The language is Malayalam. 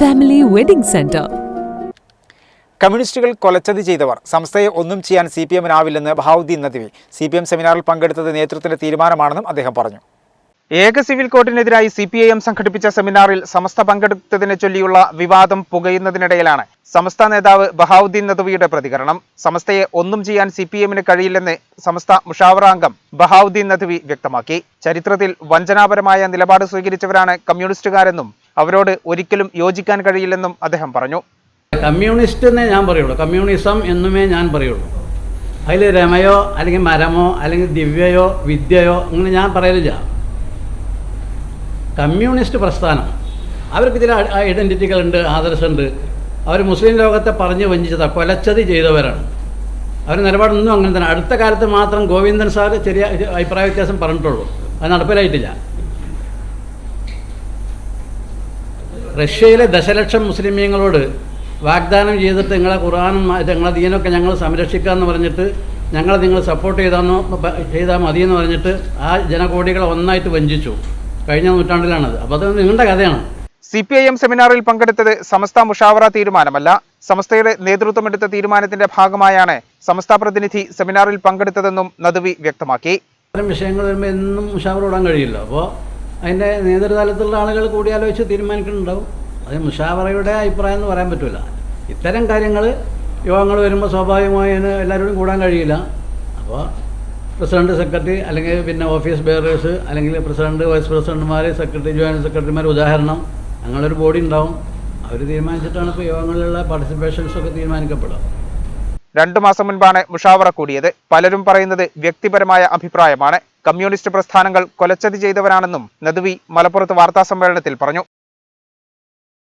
ഫാമിലി വെഡിംഗ് സെന്റർ കമ്മ്യൂണിസ്റ്റുകൾ കൊലച്ചതി ചെയ്തവർ. സംസ്ഥയെ ഒന്നും ചെയ്യാൻ C P എമ്മിനാവില്ലെന്ന് Bahauddin Nadvi. C P M സെമിനാറിൽ പങ്കെടുത്തത് നേതൃത്വത്തിന്റെ തീരുമാനമാണെന്നും അദ്ദേഹം പറഞ്ഞു. ഏക സിവിൽ കോഡിനെതിരായി സി പി ഐ എം സംഘടിപ്പിച്ച സെമിനാറിൽ സമസ്ത പങ്കെടുത്തതിനെ ചൊല്ലിയുള്ള വിവാദം പുകയുന്നതിനിടയിലാണ് സമസ്ത നേതാവ് ബഹാവുദ്ദീൻ നദ്വിയുടെ പ്രതികരണം. സമസ്തയെ ഒന്നും ചെയ്യാൻ സി പി എമ്മിന് കഴിയില്ലെന്ന് സമസ്ത മുഷാവറാംഗം ബഹാവുദ്ദീൻ നദ്വി വ്യക്തമാക്കി. ചരിത്രത്തിൽ വഞ്ചനാപരമായ നിലപാട് സ്വീകരിച്ചവരാണ് കമ്മ്യൂണിസ്റ്റുകാരെന്നും അവരോട് ഒരിക്കലും യോജിക്കാൻ കഴിയില്ലെന്നും അദ്ദേഹം പറഞ്ഞു. കമ്മ്യൂണിസ്റ്റ് എന്നേ ഞാൻ പറയുള്ളൂ. കമ്മ്യൂണിസം എന്നുമേ ഞാൻ പറയുള്ളൂ. അതിൽ രമയോ അല്ലെങ്കിൽ മരമോ അല്ലെങ്കിൽ ദിവ്യയോ വിദ്യയോ അങ്ങനെ ഞാൻ പറയലില്ല. കമ്മ്യൂണിസ്റ്റ് പ്രസ്ഥാനം. അവർക്ക് ഇതിൽ ഐഡന്റിറ്റികളുണ്ട് ആദർശമുണ്ട് അവർ മുസ്ലിം ലോകത്തെ പറഞ്ഞ് വഞ്ചിച്ചതാണ് കൊലച്ചതി ചെയ്തവരാണ്. അവർ നിലപാടൊന്നും അങ്ങനെ തന്നെ. അടുത്ത കാലത്ത് മാത്രം ഗോവിന്ദൻ സാർ ചെറിയ അഭിപ്രായ വ്യത്യാസം പറഞ്ഞിട്ടുള്ളൂ. അത് നടപ്പിലായിട്ടില്ല. റഷ്യയിലെ ദശലക്ഷം മുസ്ലിമീങ്ങളോട് വാഗ്ദാനം ചെയ്തിട്ട് നിങ്ങളെ ഖുറാനും നിങ്ങളെ ദീനൊക്കെ ഞങ്ങൾ സംരക്ഷിക്കാമെന്ന് പറഞ്ഞിട്ട് ഞങ്ങളെ നിങ്ങൾ സപ്പോർട്ട് ചെയ്താന്നോ ചെയ്താൽ എന്ന് പറഞ്ഞിട്ട് ആ ജനകോടികളെ ഒന്നായിട്ട് വഞ്ചിച്ചു. കഴിഞ്ഞ നൂറ്റാണ്ടിലാണത്. അപ്പോൾ അത് നിങ്ങളുടെ കഥയാണ്. സി പി ഐ എം സെമിനാറിൽ പങ്കെടുത്തത് സമസ്ത മുഷാവറ തീരുമാനമല്ല. സമസ്തയുടെ നേതൃത്വമെടുത്ത തീരുമാനത്തിന്റെ ഭാഗമായാണ് സമസ്ത പ്രതിനിധി സെമിനാറിൽ പങ്കെടുത്തതെന്നും നദുവി വ്യക്തമാക്കി. വിഷയങ്ങൾ വരുമ്പോൾ എന്നും മുഷാവറ കഴിയില്ല. അപ്പോൾ അതിന്റെ നേതൃതലത്തിലുള്ള ആളുകൾ കൂടിയാലോചിച്ച് തീരുമാനിക്കുന്നുണ്ടാവും. അത് മുഷാവറയുടെ അഭിപ്രായം എന്ന് പറയാൻ പറ്റില്ല ഇത്തരം കാര്യങ്ങൾ യോഗങ്ങൾ വരുമ്പോൾ സ്വാഭാവികമായി എല്ലാവരോടും കൂടാൻ കഴിയില്ല. അപ്പോൾ പ്രസിഡന്റ് സെക്രട്ടറി അല്ലെങ്കിൽ പിന്നെ ഓഫീസ് ബെയറേഴ്സ് അല്ലെങ്കിൽ പ്രസിഡന്റ് വൈസ് പ്രസിഡന്റുമാർ സെക്രട്ടറി ജോയിന്റ് സെക്രട്ടറിമാർ ഉദാഹരണം അങ്ങനെ ഒരു ബോഡി ഉണ്ടാവും. അവർ തീരുമാനിച്ചിട്ടാണ് ഇപ്പോൾ യോഗങ്ങളിലുള്ള പാർട്ടിസിപ്പേഷൻസ് ഒക്കെ തീരുമാനിക്കപ്പെടുക. രണ്ടു മാസം മുൻപാണ് മുഷാവറ കൂടിയത്. പലരും പറയുന്നത് വ്യക്തിപരമായ അഭിപ്രായമാണ്. കമ്മ്യൂണിസ്റ്റ് പ്രസ്ഥാനങ്ങൾ കൊലച്ചതി ചെയ്തവരാണെന്നും നദ്വി മലപ്പുറത്ത് വാർത്താസമ്മേളനത്തിൽ പറഞ്ഞു.